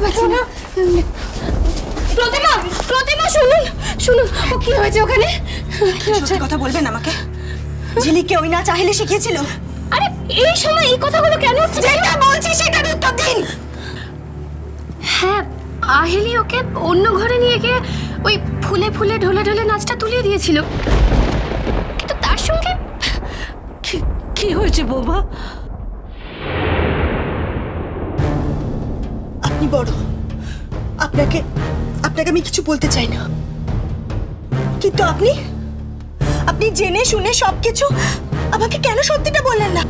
বুঝতে পারছি না। প্রতিমা প্রতিমা শুনুন শুনুন ও কি হয়েছে ওখানে? কি হচ্ছে? কথা বলবেন আমাকে? ঝিলিককে ওই না চাইলে শিখিয়েছিল আরে এই সময় এই কথাগুলো কেন হচ্ছে? যেটা বলছি সেটার উত্তর দিন। হ্যাঁ আহেলি ওকে অন্য ঘরে নিয়ে গিয়ে ওই ফুলে ফুলে ঢোলে ঢোলে নাচটা তুলিয়ে দিয়েছিল। কিন্তু তার সঙ্গে কি- কি হয়েছে বৌমা? আপনি বড়। আপনাকে আপনাকে আমি কিছু বলতে চাই না। কিন্তু আপনি আপনি জেনে শুনে সবকিছু আমাকে কেন সত্যিটা বললেন না?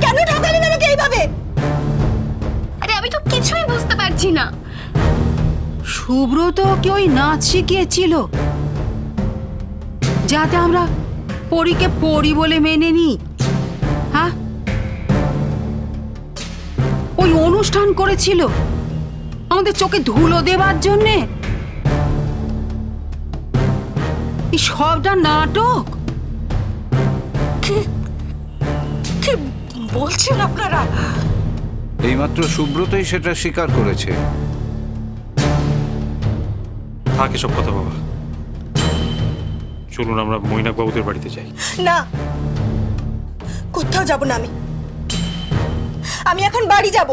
কেন ঠকালেন আমাকে এইভাবে? আরে আমি তো কিছুই বুঝতে পারছি না। সুব্রত কি ওই নাচ শিখিয়েছিল যাতে আমরা পরীকে পড়ি বলে মেনে নিই। অনুষ্ঠান করেছিল? আমাদের চোখে ধুলো দেবার জন্যে? এই সবটা নাটক? কি বলছেন আপনারা? এইমাত্র সুব্রতই সেটা স্বীকার করেছে। থাক এসব কথা বাবা। চলুন আমরা মৈনাক বাবুদের বাড়িতে যাই। না কোথাও যাব না আমি। আমি এখন বাড়ি যাব।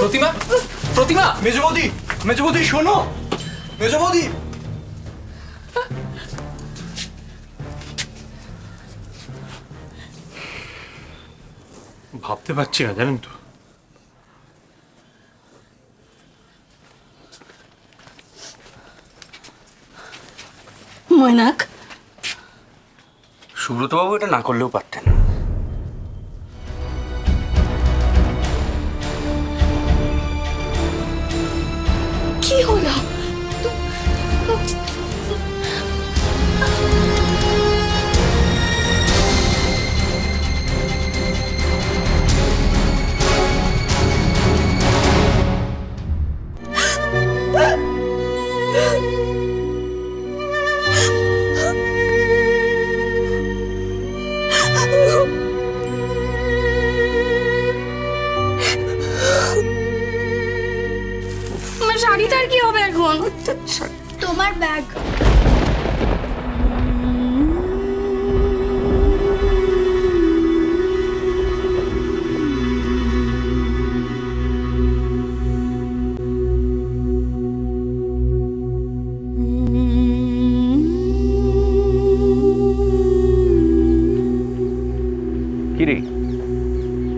প্রতিমা প্রতিমা! মেজবৌদি মেজবৌদি শোনো। মেজবৌদি। ভাবতে পারছি না জানেন তো। ময়নাক? সুব্রতবাবু এটা না করলেও পারতেন।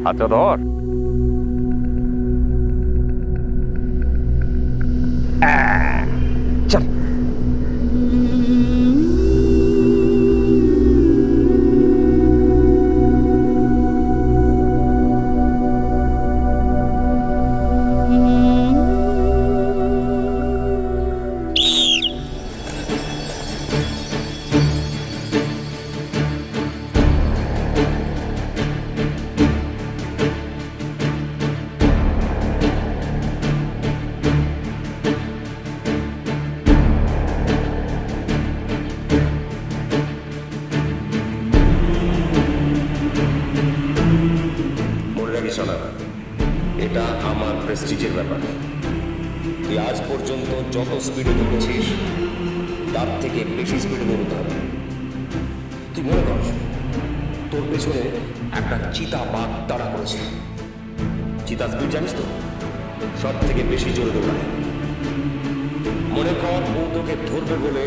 a toda hora. Ah! প্রেস্টিজের ব্যাপার। তুই আজ পর্যন্ত যত স্পিডে দৌড়েছিস, তার থেকে বেশি স্পিডে দৌড়তে হবে। তুই মনে কর, তোর পেছনে একটা চিতা বাঘ তাড়া করেছে। চিতা স্পিড জানিস তো? সব থেকে বেশি জোরে দৌড়ায়। মনে কর, ও তোকে ধরবে বলে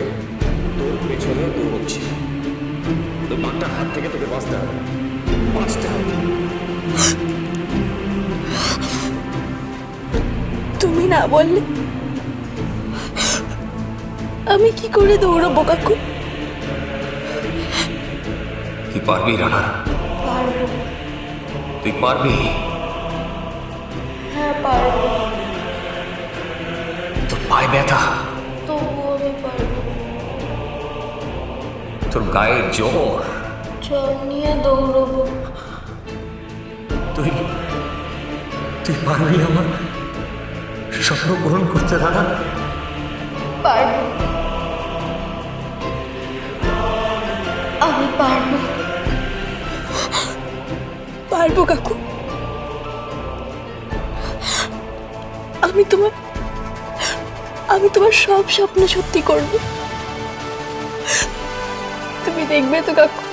তোর পেছনে দৌড়চ্ছে। ওই বাঘটার হাত থেকে তোকে বাঁচতে হবে। বাঁচতে হবে। না বললে? আমি কি করে দৌড়াবো কাকু? তুই পারবি রানা? তুই পারবি? হ্যাঁ পারব। তোর পায়ে ব্যথা। তবুও আমি পারব। তোর গায়ের জ্বর। চল নিয়ে দৌড়বো। তুই তুই পারবি আমার? স্বপ্ন পূরণ করতে পারব। আমি পারব। পারব কাকু। আমি তোমার আমি তোমার সব স্বপ্ন সত্যি করব। তুমি দেখবে তো কাকু।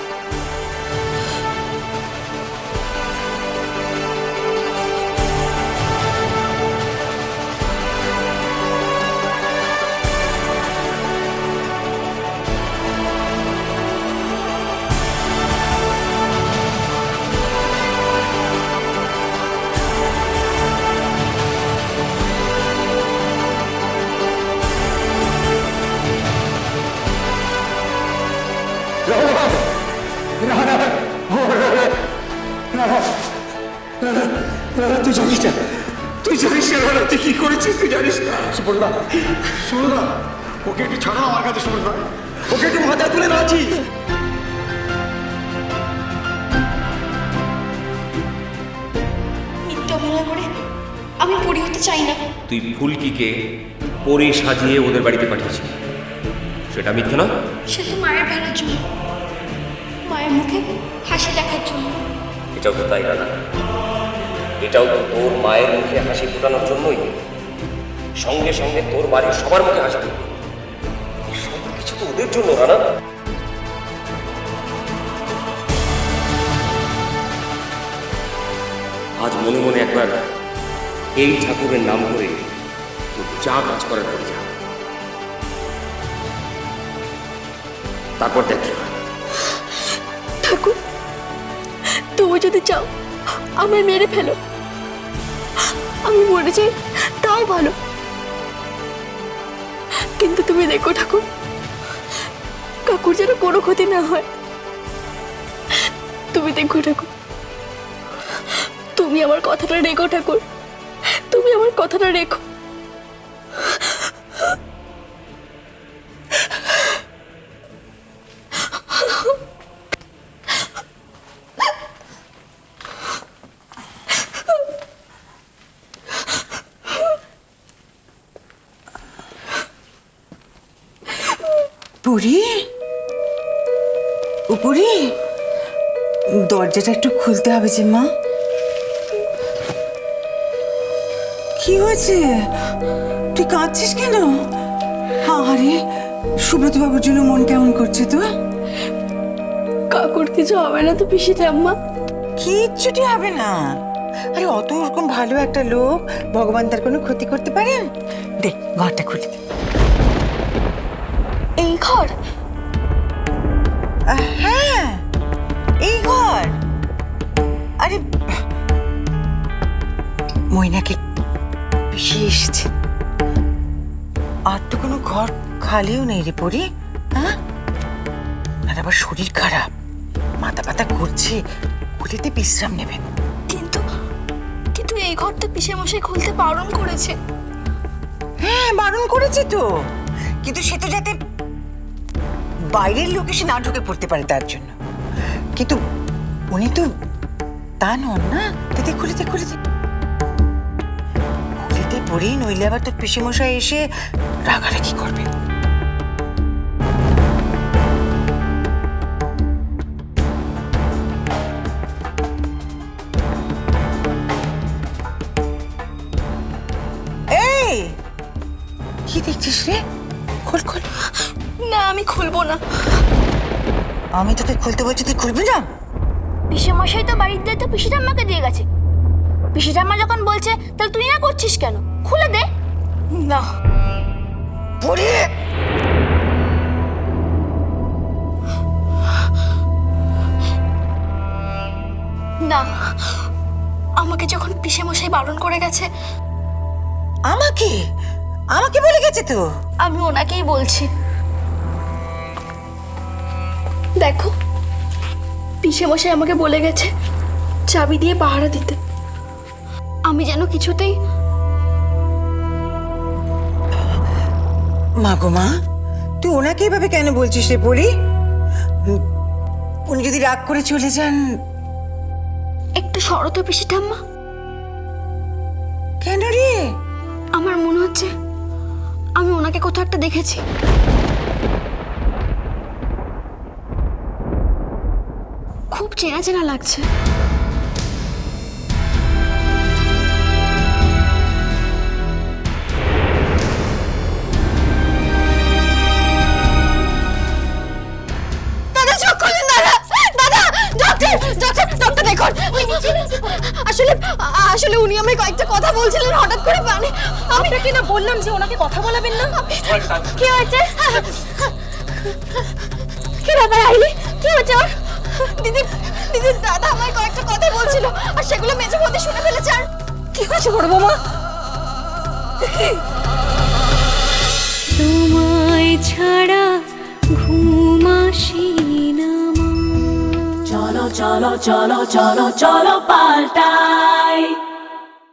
তুই জানিস না তুই জানিস না রানা, তুই কি করেছিস তুই জানিস না শোনো না ওকে একটু ছাড়ো আমার কাছে সুপর্ণা ওকে একটু মাথা তুলে নাচি আমি পরি হতে চাই না তুই ফুলকিকে পরে সাজিয়ে ওদের বাড়িতে পাঠিয়েছিস সেটা মিথ্যে না সে তো মায়ের ভালোর জন্য মায়ের মুখে হাসি দেখার জন্য এটাও তো তাই রানা এটাও তো তোর মায়ের মুখে হাসি ফোটানোর জন্যই। সঙ্গে সঙ্গে তোর বাড়ির সবার মুখে হাসি ফুটবে। সব কিছু তো ওদের জন্য রানা আজ মনে মনে একবার এই ঠাকুরের নাম করে যা কাজ করার করে যা তারপর দেখ। তুমি যদি চাও, আমায় মেরে ফেলো। আমি মরে যাই, তাও ভালো। কিন্তু তুমি দেখো ঠাকুর, কাকুর যেন কোনো ক্ষতি না হয়। তুমি দেখো ঠাকুর, তুমি আমার কথাটা রেখো ঠাকুর, তুমি আমার কথাটা রেখো। পুরি উপরি? দরজাটা একটু খুলতে হবে যে মা। কি হয়েছে? তুই কাঁদছিস কেন? আরে সুব্রত বাবুর জন্য মন কেমন করছে তো কাকুর কিছু হবে না তো পিসি ঠাম্মা। কিচ্ছুটি হবে না। আরে অত ওরকম ভালো একটা লোক ভগবান তার কোনো ক্ষতি করতে পারেন দেখ ঘরটা খুলে দে। এই ঘর? হ্যাঁ এই ঘর। আরে ময়নাকে পিসি এসছে আর তো কোনো ঘর খালিও নেই রে পরি হ্যাঁ? আর আবার শরীর খারাপ। মাথা পাতা ঘুরছে খুলিতে বিশ্রাম নেবেন কিন্তু কিন্তু এই ঘর তো পিসে মশাই খুলতে বারণ করেছে। হ্যাঁ বারণ করেছে তো। কিন্তু সে তো যাতে বাইরের লোক এসে না ঢুকে পড়তে পারে তার জন্য। কিন্তু উনি তো তা নন না। দিদি খুলিতে খুলিতে। খুলিতে পড়েই নইলে আবার তোর পিসেমশাই এসে রাগারাগি করবে। কি দেখছিস রে? খোল খোল। না আমি খুলবো না। আমি তোকে খুলতে বলছি তুই খুলবি না? পিসে মশাই তো বাড়ির দায়িত্ব পিসি ঠাম্মাকে দিয়ে গেছে। পিসি ঠাম্মা যখন বলছে তাহলে তুই না করছিস কেন? খুলে দে। না। পড়ে না। আমাকে যখন পিসে মশাই বারণ করে গেছে আমাকে? আমাকে বলে গেছে তো? আমি ওনাকেই বলছি। দেখো পিসে মশাই আমাকে বলে গেছে চাবি দিয়ে পাহারা দিতে। আমি যেন কিছুতেই মা গো মা তুই ওনাকে এভাবে কেন বলছিস রে পড়ি উনি যদি রাগ করে চলে যান। একটু সরত পিসি ঠাম্মা। কেন রে? আমার মনে হচ্ছে আমি ওনাকে কোথাও একটা দেখেছি। চেনা চেনা লাগছে। আসলে আসলে উনি আমায় কয়েকটা কথা বলছিলেন হঠাৎ করে মানে আমি না বললাম যে ওনাকে কথা কি হয়েছে? কি ব্যাপার আইলি? কি হয়েছে ওর? দিদি দিদি দাদা আমায় কয়েকটা কথা বলছিল আর সেগুলো মেজে মধ্যে শুনে ফেলেছে আর কি হয়েছে বড় বৌমা তোমায় ছাড়া ঘুম আসি না। চলো চলো চলো চলো চলো পাল্টাই